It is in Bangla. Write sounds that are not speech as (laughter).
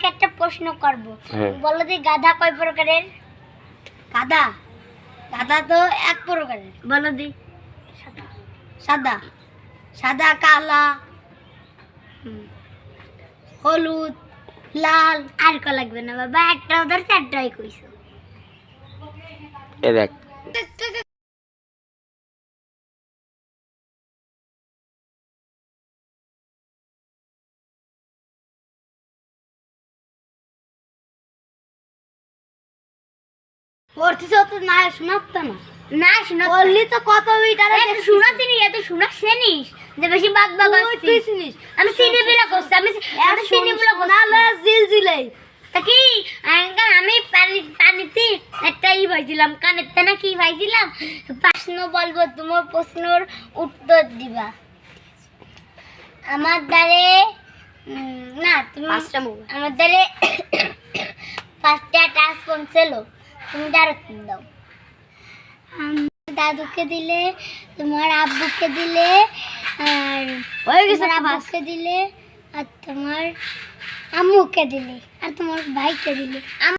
তোমাকে একটা প্রশ্ন করব। হ্যাঁ। বলো দি গাধা কয় প্রকারের? গাধা। গাধা তো এক প্রকারের। বলো দি। সাদা। সাদা। কালা। হুম, হলুদ লাল। আর ক লাগবে না বাবা একটা ওদের চারটাই কইছো। এ দেখ পড়তেছ তো না শোনাত না। না শোনা বললি তো কত মিটার এত শোনাছি নি এত শোনাস চিনিস যে বেশি বাগ বাগ তুই চিনিস আমি চিনি বিলা করছি আমি আমি চিনি বিলা করছি। জিল জিলে তা কি? আমি পানি পানিতে একটা ই পাইছিলাম কানেতে না কি পাইছিলাম প্রশ্ন বলব তোমার প্রশ্নর উত্তর দিবা। আমার দ্বারে না তুমি আমার দ্বারে (coughs) পাঁচটা টাচ ফোন ছিল তুমি দাঁড়ো দাও। দাদুকে দিলে তোমার আব্বুকে দিলে আর হয়ে গেছে আব্বুকে দিলে আর তোমার আম্মুকে দিলে আর তোমার ভাইকে দিলে।